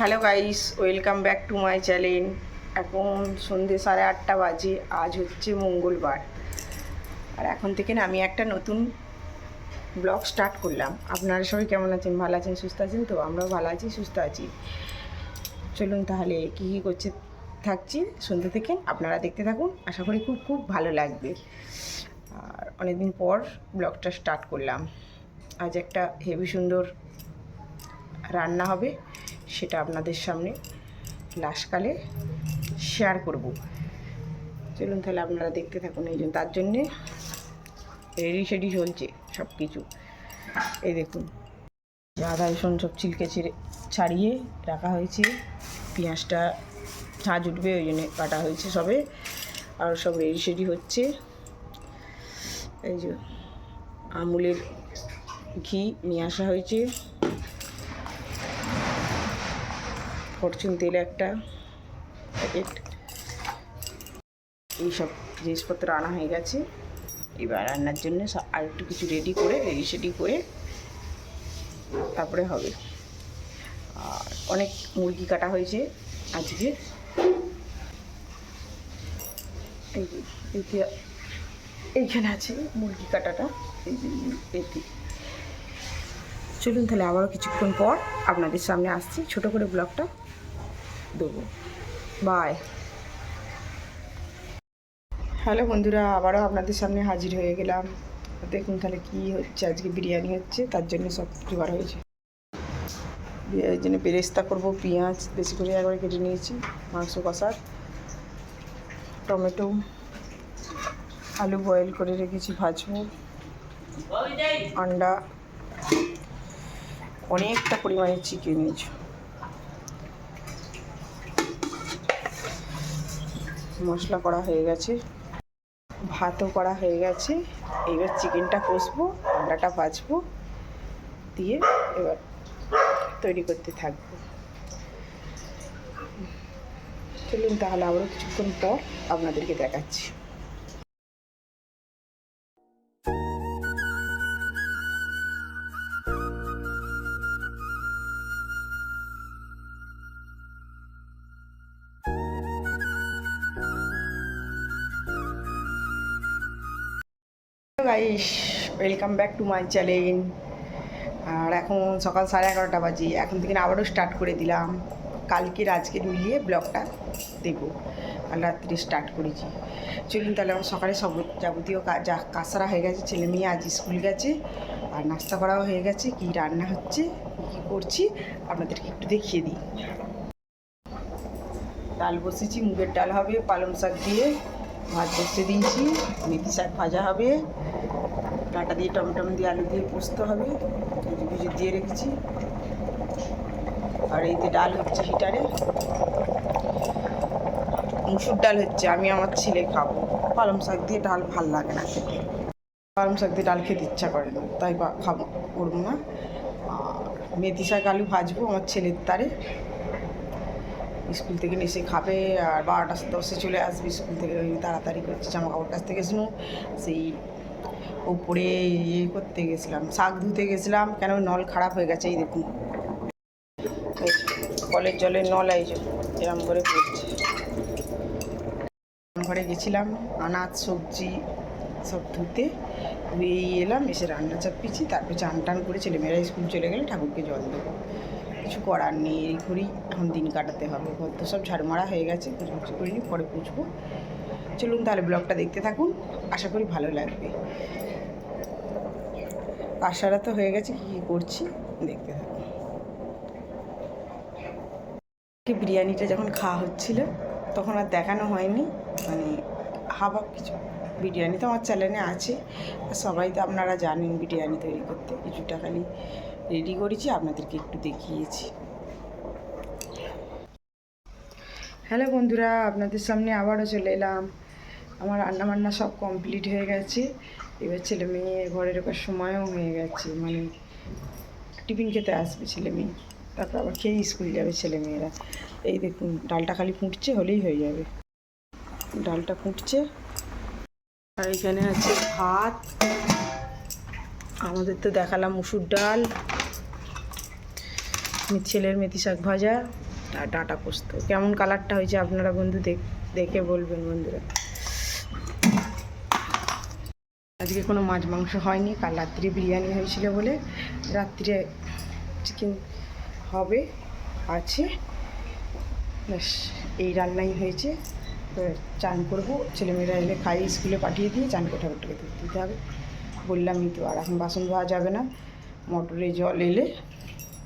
Hello guys, welcome back to my channel. এখন সন্ধে সাড়ে আটটা বাজে, আজ হচ্ছে মঙ্গলবার। আর এখন থেকে না, আমি একটা নতুন ব্লগ স্টার্ট করলাম। আপনারা সবাই কেমন আছেন? ভালো আছেন? সুস্থ আছেন? তো আমরাও ভালো আছি, সুস্থ আছি। চলুন তাহলে কী কী করছে, থাকছি সন্ধ্যে থেকে, আপনারা দেখতে থাকুন। আশা করি খুব খুব ভালো লাগবে। আর অনেকদিন পর ব্লগটা স্টার্ট করলাম। আজ একটা হেভি সুন্দর রান্না হবে। সেটা আপনাদের সামনে লাস্টকালে শেয়ার করব। চলুন তাহলে আপনারা দেখতে থাকুন এই জন্য তার জন্যে রেডি সেডি চলছে সব কিছু এই দেখুন আদা রসুন সব চিলকে ছিঁড়ে ছাড়িয়ে রাখা হয়েছে। পেঁয়াজটা ঝাঁঝ উঠবে, ওই জন্যে কাটা হয়েছে সবে। আর সব রেডি সেডি হচ্ছে। এই যে আমুলের ঘি নিয়ে আসা হয়েছে। ফরচুন তেল একটা প্যাকেট এইসব জিনিসপত্র আনা হয়ে গেছে। এবার রান্নার জন্য আর একটু কিছু রেডি করে রেডি সেডি করে তারপরে হবে। আর অনেক মুরগি কাটা হয়েছে আজকে। এইখানে আছে মুরগি কাটাটা। এই চলুন তাহলে আবারও কিছুক্ষণ পর আপনাদের সামনে আসছি। ছোট করে ব্লগটা দেবো। বাই হ্যালো বন্ধুরা আবারও আপনাদের সামনে হাজির হয়ে গেলাম। দেখুন তাহলে কী হচ্ছে আজকে বিরিয়ানি হচ্ছে তার জন্য সব জোগাড় হয়েছে। এই জন্য বেরেস্তা করব পেঁয়াজ বেশি করে একবার কেটে নিয়েছি মাংস কষার। টমেটো আলু বয়েল করে রেখেছি ভাজবো। আন্ডা। অনেকটা পরিমাণে চিকেন নিয়েছি মশলা করা হয়ে গেছে। ভাতও করা হয়ে গেছে। এবার চিকেনটা কষবো আন্ডাটা ভাজবো, দিয়ে এবার তৈরি করতে থাকব। চলুন তাহলে আবারও কিছুক্ষণ পর আপনাদেরকে দেখাচ্ছি। Guys welcome back to my channel আর এখন সকাল সাড়ে এগারোটা বাজে, এখন থেকে আবারও স্টার্ট করে দিলাম। কালকের আজকে মিলিয়ে ব্লগটা দেবো। আর রাত্রে স্টার্ট করেছি। চলুন তাহলে আমার সকালে সব যাবতীয় যা কাজ সারা হয়ে গেছে, ছেলে মেয়ে আজ স্কুল গেছে, আর নাস্তা করাও হয়ে গেছে, কী রান্না হচ্ছে কী করছি, আপনাদেরকে একটু দেখিয়ে দিই। ডাল বসেছি, মুগের ডাল হবে, পালং শাক দিয়ে ভাত বসিয়ে দিয়েছি, মেথি শাক ভাজা হবে। ডাঁটা দিয়ে, টমেটম দিয়ে, আলু দিয়ে পোস্ত হবে। কিছু দিয়ে রেখেছি। আর এইতে ডাল হচ্ছে হিটারে। মুসুর ডাল হচ্ছে, আমি আমার ছেলে খাব। পালং শাক দিয়ে ডাল ভালো লাগে না খেতে। পালং শাক দিয়ে ডাল খেতে ইচ্ছা করে না, তাই খাব করব না মেথি শাক, আলু ভাজবো আমার ছেলের তারে। স্কুল থেকে এসে খাবে, আর বারোটা দশে চলে আসবে, স্কুল থেকে তাড়াতাড়ি করছে জামা কাপড় কাছ থেকে। শুনো, সেই উপরে ইয়ে করতে গেছিলাম, শাক ধুতে গেছিলাম, কেন নল খারাপ হয়ে গেছে, এই দেখুন। কলের জলের নল যে এরম করে পড়ছে। ঘরে গেছিলাম, আনাজ, সবজি সব ধুতে, ধুয়ে এলাম, এসে রান্না চাপিয়েছি, তারপর চান টান করে ছেলেমেয়েরা স্কুল চলে গেলে ঠাকুরকে জল দেবো। কিছু করার নেই, এই করেই এখন দিন কাটাতে হবে। ঘর তো সব ঝাড় মারা হয়ে গেছে পুজো করিনি, পরে পুছবো চলুন তাহলে ব্লগটা দেখতে থাকুন, আশা করি ভালো লাগবে। কাসারা তো হয়ে গেছে, কী কী করছি? দেখতে থাকুন বিরিয়ানিটা যখন খাওয়া হচ্ছিল, তখন আর দেখানো হয়নি মানে হাবা কিছু। বিরিয়ানি তো আমার চ্যানেলে আছে সবাই তো আপনারা জানেন বিরিয়ানি তৈরি করতে। কিছুটা খালি রেডি করেছি, আপনাদেরকে একটু দেখিয়েছি। হ্যালো বন্ধুরা, আপনাদের সামনে আবারও চলে এলাম। আমার রান্না বান্না সব কমপ্লিট হয়ে গেছে। এবার ছেলে মেয়ে ঘরে ঢোকার সময়ও হয়ে গেছে মানে টিফিন খেতে আসবে ছেলে মেয়ে, তারপর আবার খেয়ে স্কুল যাবে ছেলে মেয়েরা। এই দেখুন, ডালটা খালি ফুটছে, হলেই হয়ে যাবে। ডালটা ফুটছে, আর এখানে আছে ভাত। আমাদের তো দেখালাম মুসুর ডাল ছেলের মেথি শাক ভাজা, আর ডাঁটা পোস্ত। কেমন কালারটা হয়েছে আপনারা বন্ধু দেখ, দেখে বলবেন বন্ধুরা। আজকে কোনো মাছ মাংস হয়নি, কাল রাত্রে বিরিয়ানি হয়েছিল বলে রাত্রে চিকেন হবে, আছে। ব্যাস, এই রান্নাই হয়েছে। চান করব। ছেলেমেয়েরা এলে খাই, স্কুলে পাঠিয়ে দিয়ে চান করে ঠাকুরটাকে দিতে হবে। বললামই তো, আর এখন বাসন ধোয়া যাবে না। মোটরে জল এলে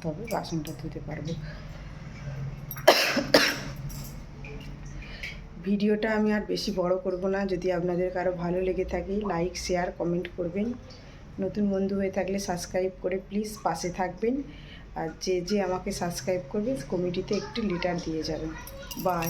তবে বাসনটা ধুতে পারব। ভিডিওটা আমি আর বেশি বড় করব না। যদি আপনাদের কারও ভালো লেগে থাকে লাইক শেয়ার কমেন্ট করবেন। নতুন বন্ধু হয়ে থাকলে সাবস্ক্রাইব করে প্লিজ পাশে থাকবেন। আর যে যে আমাকে সাবস্ক্রাইব করবে কমিটিতে একটি লিটার দিয়ে যাবেন বাই